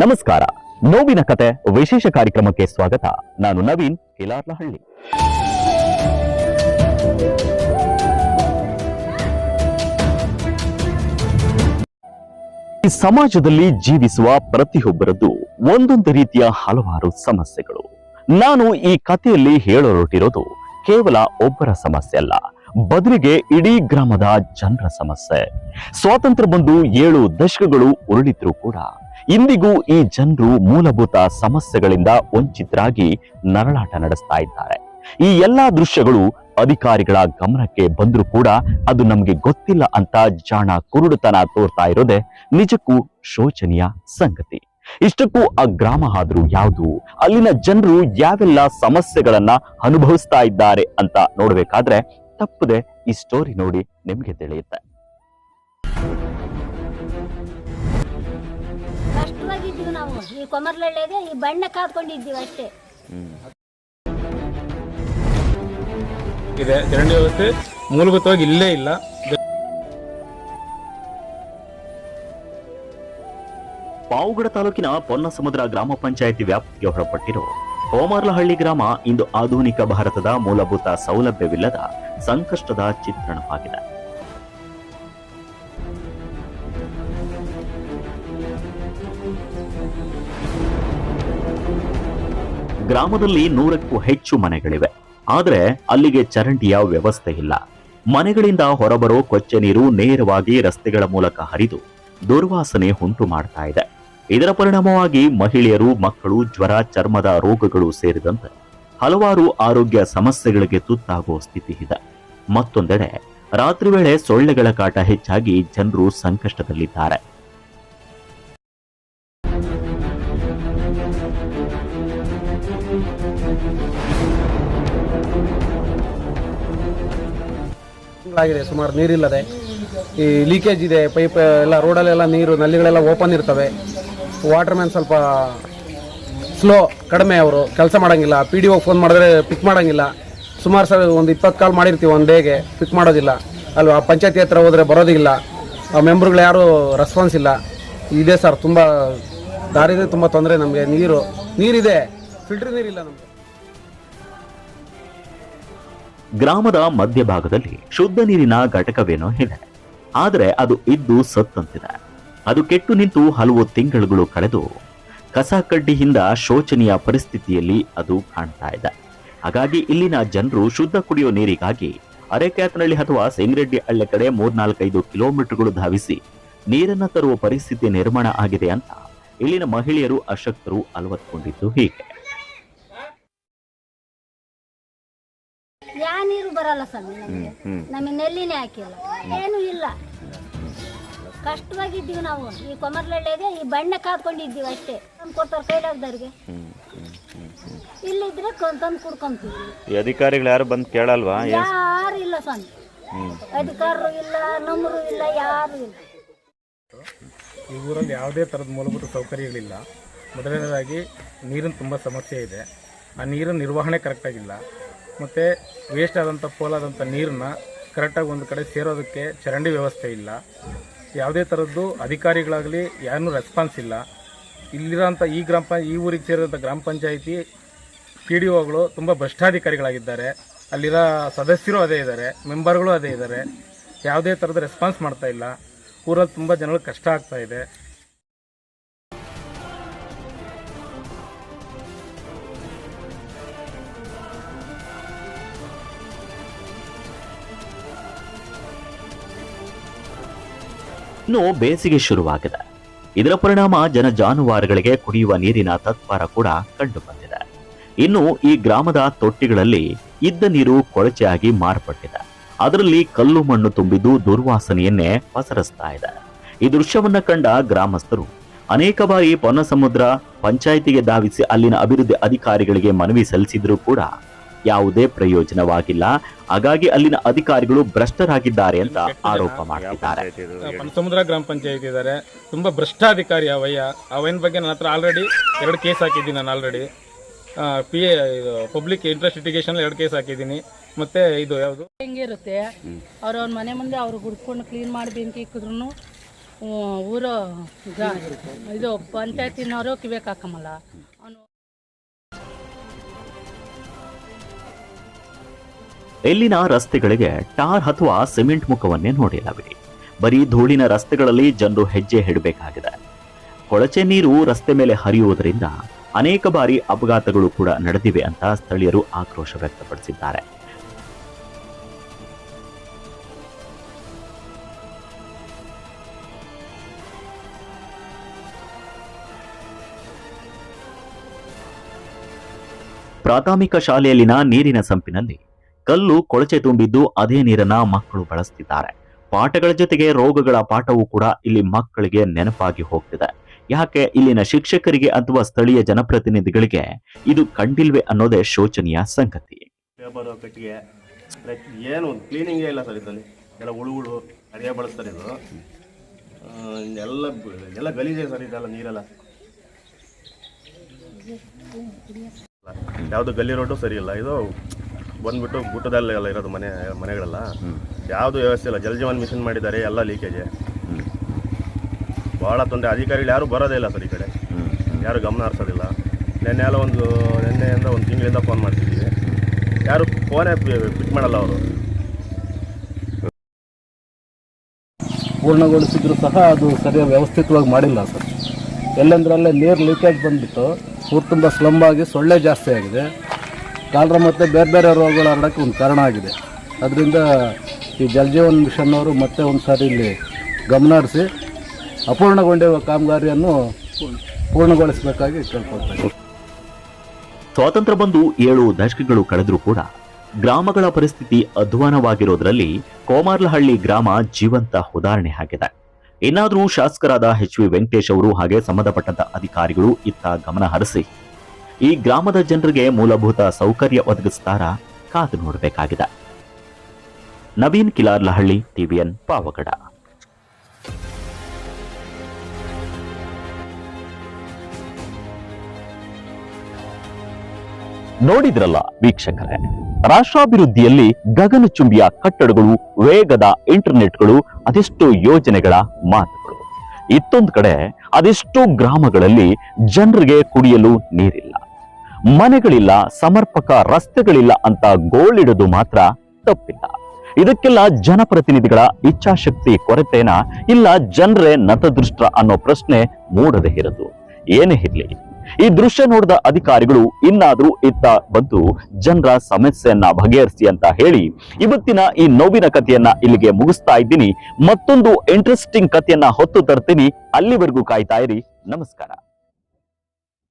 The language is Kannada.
ನಮಸ್ಕಾರ. ನೋವಿನ ಕತೆ ವಿಶೇಷ ಕಾರ್ಯಕ್ರಮಕ್ಕೆ ಸ್ವಾಗತ. ನಾನು ನವೀನ್ ಕಿಲಾರ್ಲಹಳ್ಳಿ. ಈ ಸಮಾಜದಲ್ಲಿ ಜೀವಿಸುವ ಪ್ರತಿಯೊಬ್ಬರದ್ದು ಒಂದೊಂದು ರೀತಿಯ ಹಲವಾರು ಸಮಸ್ಯೆಗಳು. ನಾನು ಈ ಕಥೆಯಲ್ಲಿ ಹೇಳೋರೊಟ್ಟಿರೋದು ಕೇವಲ ಒಬ್ಬರ ಸಮಸ್ಯೆ ಅಲ್ಲ. ಬದಲಿಗೆ ಇಡೀ ಗ್ರಾಮದ ಜನರ ಸಮಸ್ಯೆ. ಸ್ವಾತಂತ್ರ್ಯ ಬಂದು ಏಳು ದಶಕಗಳು ಉರುಳಿದ್ರೂ ಕೂಡ ಇಂದಿಗೂ ಈ ಜನರು ಮೂಲಭೂತ ಸಮಸ್ಯೆಗಳಿಂದ ವಂಚಿತರಾಗಿ ನರಳಾಟ ನಡೆಸ್ತಾ ಇದ್ದಾರೆ. ಈ ಎಲ್ಲಾ ದೃಶ್ಯಗಳು ಅಧಿಕಾರಿಗಳ ಗಮನಕ್ಕೆ ಬಂದ್ರೂ ಕೂಡ ಅದು ನಮಗೆ ಗೊತ್ತಿಲ್ಲ ಅಂತ ಜಾಣ ಕುರುಡುತನ ತೋರ್ತಾ ಇರೋದೆ ನಿಜಕ್ಕೂ ಶೋಚನೀಯ ಸಂಗತಿ. ಇಷ್ಟಕ್ಕೂ ಆ ಗ್ರಾಮ ಆದ್ರೂ ಯಾವುದು, ಅಲ್ಲಿನ ಜನರು ಯಾವೆಲ್ಲ ಸಮಸ್ಯೆಗಳನ್ನ ಅನುಭವಿಸ್ತಾ ಇದ್ದಾರೆ ಅಂತ ನೋಡ್ಬೇಕಾದ್ರೆ ತಪ್ಪದೆ ಈ ಸ್ಟೋರಿ ನೋಡಿ ನಿಮ್ಗೆ ತಿಳಿಯುತ್ತೆ. ಕಷ್ಟವಾಗಿದ್ದೀವಿ ನಾವು. ಈ ಕೊಮರ್ಲಳ್ಳಿಗೆ ಈ ಬಣ್ಣ ಕಾದ್ಕೊಂಡಿದ್ದೀವಿ ಅಷ್ಟೇ. ಇದೆ. ಚರಂಡಿ ವ್ಯವಸ್ಥೆ ಮೂಲಭೂತವಾಗಿ ಇಲ್ಲೇ ಇಲ್ಲ. ಪಾವಗಡ ತಾಲೂಕಿನ ಪೊನ್ನಸಮುದ್ರ ಗ್ರಾಮ ಪಂಚಾಯಿತಿ ವ್ಯಾಪ್ತಿಗೆ ಹೊರಪಟ್ಟಿರೋ ಕೋಮಾರ್ಲಹಳ್ಳಿ ಗ್ರಾಮ ಇಂದು ಆಧುನಿಕ ಭಾರತದ ಮೂಲಭೂತ ಸೌಲಭ್ಯವಿಲ್ಲದ ಸಂಕಷ್ಟದ ಚಿತ್ರಣವಾಗಿದೆ. ಗ್ರಾಮದಲ್ಲಿ ನೂರಕ್ಕೂ ಹೆಚ್ಚು ಮನೆಗಳಿವೆ. ಆದರೆ ಅಲ್ಲಿಗೆ ಚರಂಡಿಯ ವ್ಯವಸ್ಥೆ ಇಲ್ಲ. ಮನೆಗಳಿಂದ ಹೊರಬರೋ ಕೊಚ್ಚೆ ನೀರು ನೇರವಾಗಿ ರಸ್ತೆಗಳ ಮೂಲಕ ಹರಿದು ದುರ್ವಾಸನೆ ಉಂಟು ಮಾಡ್ತಾ ಇದೆ. ಇದರ ಪರಿಣಾಮವಾಗಿ ಮಹಿಳೆಯರು, ಮಕ್ಕಳು, ಜ್ವರ, ಚರ್ಮದ ರೋಗಗಳು ಸೇರಿದಂತೆ ಹಲವಾರು ಆರೋಗ್ಯ ಸಮಸ್ಯೆಗಳಿಗೆ ತುತ್ತಾಗುವ ಸ್ಥಿತಿ ಇದೆ. ಮತ್ತೊಂದೆಡೆ, ರಾತ್ರಿ ವೇಳೆ ಸೊಳ್ಳೆಗಳ ಕಾಟ ಹೆಚ್ಚಾಗಿ ಜನರು ಸಂಕಷ್ಟದಲ್ಲಿದ್ದಾರೆ. ಆಗಿದೆ, ಸುಮಾರು ನೀರಿಲ್ಲದೆ ಈ ಲೀಕೇಜ್ ಇದೆ, ಪೈಪ್ ಎಲ್ಲ, ರೋಡಲ್ಲೆಲ್ಲ ನೀರು, ನಲ್ಲಿಗಳೆಲ್ಲ ಓಪನ್ ಇರ್ತವೆ. ವಾಟರ್ ಮ್ಯಾನ್ ಸ್ವಲ್ಪ ಸ್ಲೋ, ಕಡಿಮೆ ಅವರು. ಕೆಲಸ ಮಾಡೋಂಗಿಲ್ಲ. ಪಿ ಡಿ ಓಗೆ ಫೋನ್ ಮಾಡಿದ್ರೆ ಪಿಕ್ ಮಾಡೋಂಗಿಲ್ಲ. ಸುಮಾರು ಸಲ ಒಂದು ಇಪ್ಪತ್ತು ಕಾಲ್ ಮಾಡಿರ್ತೀವಿ ಒಂದು ಡೇಗೆ ಪಿಕ್ ಮಾಡೋದಿಲ್ಲ. ಅಲ್ವಾ? ಪಂಚಾಯತಿ ಹತ್ರ ಹೋದರೆ ಬರೋದಿಲ್ಲ. ಆ ಮೆಂಬ್ರುಗಳು ಯಾರೂ ರೆಸ್ಪಾನ್ಸ್ ಇಲ್ಲ. ಇದೆ ಸರ್ ತುಂಬ ದಾರಿದೆ ತುಂಬ ತೊಂದರೆ ನಮಗೆ. ನೀರು, ನೀರಿದೆ. ಫಿಲ್ಟರ್ ನೀರಿಲ್ಲ ನಮಗೆ. ಗ್ರಾಮದ ಮಧ್ಯಭಾಗದಲ್ಲಿ ಶುದ್ಧ ನೀರಿನ ಘಟಕವೇನೋ ಇದೆ. ಆದರೆ ಅದು ಇದ್ದು ಸತ್ತಂತಿದೆ. ಅದು ಕೆಟ್ಟು ನಿಂತು ಹಲವು ತಿಂಗಳುಗಳು ಕಳೆದು ಕಸ ಕಡ್ಡಿಯಿಂದ ಶೋಚನೀಯ ಪರಿಸ್ಥಿತಿಯಲ್ಲಿ ಅದು ಕಾಣ್ತಾ ಇದೆ. ಹಾಗಾಗಿ ಇಲ್ಲಿನ ಜನರು ಶುದ್ಧ ಕುಡಿಯೋ ನೀರಿಗಾಗಿ ಅರೆಕ್ಯಾತನಹಳ್ಳಿ ಅಥವಾ ಸೇಂಗ್ರೆಡ್ಡಿ ಹಳ್ಳಿ ಕಡೆ ಮೂರ್ನಾಲ್ಕೈದು ಕಿಲೋಮೀಟರ್ಗಳು ಧಾವಿಸಿ ನೀರನ್ನು ತರುವ ಪರಿಸ್ಥಿತಿ ನಿರ್ಮಾಣ ಆಗಿದೆ ಅಂತ ಇಲ್ಲಿನ ಮಹಿಳೆಯರು ಅಶಕ್ತರು ಅಲವತ್ಕೊಂಡಿದ್ದು ಹೀಗೆ. ಯಾ ನೀರು ಬರಲ್ಲ ಸ್ವಾಮಿ ನಮಗೆ. ನಮಗೆ ನೆಲ್ಲಿನೇ ಹಾಕಿಲ್ಲ. ಏನು ಇಲ್ಲ. ಕಷ್ಟವಾಗಿದ್ದೀವಿ ನಾವು. ಈ ಕೊಮರ್ಲಳ್ಳಿಗೆ ಈ ಬಣ್ಣ ಕಾದ್ಕೊಂಡಿದ್ದೀವಿ ಅಷ್ಟೇ. ತಂದು ಕೊಡ್ತಾರೆ ಕೈಲಾಗ್ದವ್ರಿಗೆ. ಇಲ್ಲಿದ್ರೆ ತಂದು ಕುಡ್ಕೊಂತೀವಿ. ಈ ಅಧಿಕಾರಿಗಳು ಯಾರು ಬಂದು ಕೇಳಲ್ವಾ? ಯಾರು ಇಲ್ಲ ಸ್ವಾಮಿ. ಅಧಿಕಾರರು ಇಲ್ಲ ನಮ್ಮರು ಇಲ್ಲ ಯಾರು ಇಲ್ಲ. ಈ ಊರಲ್ಲಿ ಯಾವುದೇ ಥರದ ಮೂಲಭೂತ ಸೌಕರ್ಯಗಳಿಲ್ಲ. ಮೊದಲನೇದಾಗಿ ನೀರಿನ ತುಂಬ ಸಮಸ್ಯೆ ಇದೆ. ಆ ನೀರಿನ ನಿರ್ವಹಣೆ ಕರೆಕ್ಟಾಗಿಲ್ಲ ಮತ್ತು ವೇಸ್ಟ್ ಆದಂಥ ಪೋಲಾದಂಥ ನೀರನ್ನ ಕರೆಕ್ಟಾಗಿ ಒಂದು ಕಡೆ ಸೇರೋದಕ್ಕೆ ಚರಂಡಿ ವ್ಯವಸ್ಥೆ ಇಲ್ಲ. ಯಾವುದೇ ಥರದ್ದು ಅಧಿಕಾರಿಗಳಾಗಲಿ, ಯಾರನ್ನೂ ರೆಸ್ಪಾನ್ಸ್ ಇಲ್ಲ. ಇಲ್ಲಿರೋಂಥ ಈ ಗ್ರಾಮ ಪಂ ಈ ಊರಿಗೆ ಸೇರಿದಂಥ ಗ್ರಾಮ ಪಂಚಾಯಿತಿ ಪಿ ಡಿ ಒಗಳು ತುಂಬ ಭ್ರಷ್ಟಾಧಿಕಾರಿಗಳಾಗಿದ್ದಾರೆ. ಅಲ್ಲಿರೋ ಸದಸ್ಯರು ಅದೇ ಇದ್ದಾರೆ, ಮೆಂಬರ್ಗಳು ಅದೇ ಇದ್ದಾರೆ. ಯಾವುದೇ ಥರದ ರೆಸ್ಪಾನ್ಸ್ ಮಾಡ್ತಾ ಇಲ್ಲ. ಊರಲ್ಲಿ ತುಂಬ ಜನಗಳಿಗೆ ಕಷ್ಟ ಆಗ್ತಾ ಇದೆ. ಇನ್ನು ಬೇಸಿಗೆ ಶುರುವಾಗಿದೆ. ಇದರ ಪರಿಣಾಮ ಜನ ಜಾನುವಾರುಗಳಿಗೆ ಕುಡಿಯುವ ನೀರಿನ ತತ್ವಾರ ಕೂಡ ಕಂಡು ಬಂದಿದೆ ಇನ್ನು ಈ ಗ್ರಾಮದ ತೊಟ್ಟಿಗಳಲ್ಲಿ ಇದ್ದ ನೀರು ಕೊಳಚೆಯಾಗಿ ಮಾರ್ಪಟ್ಟಿದೆ. ಅದರಲ್ಲಿ ಕಲ್ಲು ಮಣ್ಣು ತುಂಬಿದ್ದು ದುರ್ವಾಸನೆಯನ್ನೇ ಪಸರಿಸ್ತಾ ಇದೆ. ಈ ದೃಶ್ಯವನ್ನ ಕಂಡ ಗ್ರಾಮಸ್ಥರು, ಅನೇಕ ಬಾರಿ ಪೊನ್ನಸಮುದ್ರ ಪಂಚಾಯಿತಿಗೆ ಧಾವಿಸಿ ಅಲ್ಲಿನ ಅಭಿವೃದ್ಧಿ ಅಧಿಕಾರಿಗಳಿಗೆ ಮನವಿ ಸಲ್ಲಿಸಿದ್ರೂ ಕೂಡ ಯಾವುದೇ ಪ್ರಯೋಜನವಾಗಿಲ್ಲ. ಹಾಗಾಗಿ ಅಲ್ಲಿನ ಅಧಿಕಾರಿಗಳು ಭ್ರಷ್ಟರಾಗಿದ್ದಾರೆ ಅಂತ ಆರೋಪ ಮಾಡ್ತಿದ್ದಾರೆ. ಸಮುದ್ರ ಗ್ರಾಮ ಪಂಚಾಯತ್ ಇದ್ದಾರೆ. ತುಂಬಾ ಭ್ರಷ್ಟಾಧಿಕಾರಿ ಅವಯ್ಯ. ಅವನ ಬಗ್ಗೆ ನನ್ನ ಹತ್ರ ಆಲ್ರೆಡಿ ಎರಡು ಕೇಸ್ ಹಾಕಿದ್ದೀನಿ ನಾನು ಆಲ್ರೆಡಿ ಪಿ ಎ ಇದು ಪಬ್ಲಿಕ್ ಇಂಟ್ರೆಸ್ಟ್ ಇಟಿಗೇಷನ್ ಎರಡು ಕೇಸ್ ಹಾಕಿದ್ದೀನಿ. ಮತ್ತೆ ಇದು ಯಾವುದು? ಹೆಂಗಿರುತ್ತೆ? ಅವ್ರ ಅವ್ರ ಮನೆ ಮುಂದೆ ಅವ್ರು ಹುಡ್ಕೊಂಡು ಕ್ಲೀನ್ ಮಾಡಿ ಬೆಂಕಿ ಇಕ್ಕಿದ್ರು ಊರು ಇದು ಪಂಚಾಯತಿನವರು ಕಿವೇಕ್ ಹಾಕಮಲ್ಲ ಅವನು ಇಲ್ಲಿನ ರಸ್ತೆಗಳಿಗೆ ಟಾರ್ ಅಥವಾ ಸಿಮೆಂಟ್ ಮುಖವನ್ನೇ ನೋಡಿಲ್ಲವಿರಿ ಬರೀ ಧೂಳಿನ ರಸ್ತೆಗಳಲ್ಲಿ ಜನರು ಹೆಜ್ಜೆ ಇಡಬೇಕಾಗಿದೆ. ಕೊಳಚೆ ನೀರು ರಸ್ತೆ ಮೇಲೆ ಹರಿಯುವುದರಿಂದ ಅನೇಕ ಬಾರಿ ಅಪಘಾತಗಳು ಕೂಡ ನಡೆದಿವೆ ಅಂತ ಸ್ಥಳೀಯರು ಆಕ್ರೋಶ ವ್ಯಕ್ತಪಡಿಸಿದ್ದಾರೆ. ಪ್ರಾಥಮಿಕ ಶಾಲೆಯಲ್ಲಿನ ನೀರಿನ ಸಂಪಿನಲ್ಲಿ ಕಲ್ಲು ಕೊಳಚೆ ತುಂಬಿದ್ದು ಅದೇ ನೀರನ್ನ ಮಕ್ಕಳು ಬಳಸ್ತಿದ್ದಾರೆ. ಪಾಠಗಳ ಜೊತೆಗೆ ರೋಗಗಳ ಪಾಠವೂ ಕೂಡ ಇಲ್ಲಿ ಮಕ್ಕಳಿಗೆ ನೆನಪಾಗಿ ಹೋಗ್ತಿದೆ. ಯಾಕೆ ಇಲ್ಲಿನ ಶಿಕ್ಷಕರಿಗೆ ಅಥವಾ ಸ್ಥಳೀಯ ಜನಪ್ರತಿನಿಧಿಗಳಿಗೆ ಇದು ಕಂಡಿಲ್ವೇ ಅನ್ನೋದೇ ಶೋಚನೀಯ ಸಂಗತಿ. ಪೇಪರ್ ಕಟ್ಟಿಗೆ ಕ್ಲೀನಿಂಗೇ ಇಲ್ಲ ಸರ್ ಇದರಲ್ಲಿ. ಎಲ್ಲ ಹುಳುಗಳು ಅಡಿಗೆ ಬಳಸ್ತಾರೆ ಇದು. ಎಲ್ಲ ಎಲ್ಲ ಗಲೀಜೆ ಸರ್ ಇದೆಲ್ಲ ನೀರೆಲ್ಲ. ಯಾವುದು ಗಲ್ಲಿ ರೋಡು ಸರಿ ಇಲ್ಲ. ಇದು ಬಂದ್ಬಿಟ್ಟು ಗುಟ್ಟದಲ್ಲಿ ಎಲ್ಲ ಇರೋದು ಮನೆ ಮನೆಗಳೆಲ್ಲ. ಯಾವುದು ವ್ಯವಸ್ಥೆ ಇಲ್ಲ. ಜಲಜೀವನ್ ಮಿಷನ್ ಮಾಡಿದ್ದಾರೆ ಎಲ್ಲ ಲೀಕೇಜ್ ಭಾಳ ತೊಂದರೆ. ಅಧಿಕಾರಿಗಳು ಯಾರು ಬರೋದೇ ಇಲ್ಲ ಸರ್ ಈ ಕಡೆ. ಯಾರು ಗಮನ ಹರಿಸೋದಿಲ್ಲ. ನಿನ್ನೆ ಎಲ್ಲ ಒಂದು ನಿನ್ನೆಯಿಂದ ಒಂದು ತಿಂಗಳಿಂದ ಫೋನ್ ಮಾಡ್ತಿದ್ದೀವಿ ಯಾರು ಫೋನೇ ಪಿಕ್ ಮಾಡಲ್ಲ ಅವರು. ಪೂರ್ಣಗೊಳಿಸಿದ್ರು ಸಹ ಅದು ಸರಿಯಾಗಿ ವ್ಯವಸ್ಥಿತವಾಗಿ ಮಾಡಿಲ್ಲ ಸರ್. ಎಲ್ಲೆಂದ್ರಲ್ಲೇ ನೀರು ಲೀಕೇಜ್ ಬಂದ್ಬಿಟ್ಟು ಊರು ತುಂಬ ಸ್ಲಂಬಾಗಿ ಸೊಳ್ಳೆ ಜಾಸ್ತಿ ಆಗಿದೆ. ಕಾಲರ ಮತ್ತು ಬೇರೆ ಬೇರೆ ರೋಗಗಳು ಹರಡೋಕ್ಕೆ ಒಂದು ಕಾರಣ ಆಗಿದೆ. ಅದರಿಂದ ಈ ಜಲಜೀವನ್ ಮಿಷನ್ ಅವರು ಮತ್ತೆ ಒಂದು ಸಾರಿ ಇಲ್ಲಿ ಗಮನ ಹರಿಸಿ ಅಪೂರ್ಣಗೊಂಡಿರುವ ಕಾಮಗಾರಿಯನ್ನು ಪೂರ್ಣಗೊಳಿಸಬೇಕಾಗಿ ಕೇಳ್ಕೊಳ್ತಾರೆ ಸ್ವಾತಂತ್ರ್ಯ ಬಂದು ಏಳು ದಶಕಗಳು ಕಳೆದರೂ ಕೂಡ ಗ್ರಾಮಗಳ ಪರಿಸ್ಥಿತಿ ಅಧ್ವಾನವಾಗಿರೋದ್ರಲ್ಲಿ ಕೋಮಾರ್ಲಹಳ್ಳಿ ಗ್ರಾಮ ಜೀವಂತ ಉದಾಹರಣೆ ಆಗಿದೆ. ಇನ್ನಾದರೂ ಶಾಸಕರಾದ ಎಚ್ ವಿ ವೆಂಕಟೇಶ್ ಅವರು ಹಾಗೆ ಸಂಬಂಧಪಟ್ಟಂತ ಅಧಿಕಾರಿಗಳು ಇತ್ತ ಗಮನ ಹರಿಸಿ ಈ ಗ್ರಾಮದ ಜನರಿಗೆ ಮೂಲಭೂತ ಸೌಕರ್ಯ ಒದಗಿಸ್ತಾರ ಕಾದು ನೋಡಬೇಕಾಗಿದೆ. ನವೀನ್ ಕಿಲಾರ್ಲಹಳ್ಳಿ ಟಿವಿಎನ್ ಪಾವಗಡ. ನೋಡಿದ್ರಲ್ಲ ವೀಕ್ಷಕರೇ, ರಾಷ್ಟ್ರಾಭಿವೃದ್ಧಿಯಲ್ಲಿ ಗಗನಚುಂಬಿಯ ಕಟ್ಟಡಗಳು, ವೇಗದ ಇಂಟರ್ನೆಟ್ಗಳು, ಅದೆಷ್ಟೋ ಯೋಜನೆಗಳ ಮಾತುಗಳು. ಇತ್ತೊಂದು ಕಡೆ ಅದೆಷ್ಟು ಗ್ರಾಮಗಳಲ್ಲಿ ಜನರಿಗೆ ಕುಡಿಯಲು ನೀರಿಲ್ಲ. ಮನೆಗಳಿಲ್ಲ, ಸಮರ್ಪಕ ರಸ್ತೆಗಳಿಲ್ಲ ಅಂತ ಗೋಳಿಡೋದು ಮಾತ್ರ ತಪ್ಪಿಲ್ಲ. ಇದಕ್ಕೆಲ್ಲ ಜನಪ್ರತಿನಿಧಿಗಳ ಇಚ್ಛಾಶಕ್ತಿ ಕೊರತೆನ? ಇಲ್ಲ ಜನರೇ ನತದೃಷ್ಟ ಅನ್ನೋ ಪ್ರಶ್ನೆ ಮೂಡದೇ ಇರದು. ಏನೇ ಇರಲಿ. ಈ ದೃಶ್ಯ ನೋಡಿದ ಅಧಿಕಾರಿಗಳು ಇನ್ನಾದ್ರೂ ಇತ್ತ ಬಂದು ಜನರ ಸಮಸ್ಯೆಯನ್ನ ಬಗೆಹರಿಸಿ ಅಂತ ಹೇಳಿ, ಇವತ್ತಿನ ಈ ನೋವಿನ ಕಥೆಯನ್ನ ಇಲ್ಲಿಗೆ ಮುಗಿಸ್ತಾ ಇದ್ದೀನಿ. ಮತ್ತೊಂದು ಇಂಟ್ರೆಸ್ಟಿಂಗ್ ಕಥೆಯನ್ನ ಹೊತ್ತು ತರ್ತೀನಿ. ಅಲ್ಲಿವರೆಗೂ ಕಾಯ್ತಾ ಇರಿ. ನಮಸ್ಕಾರ.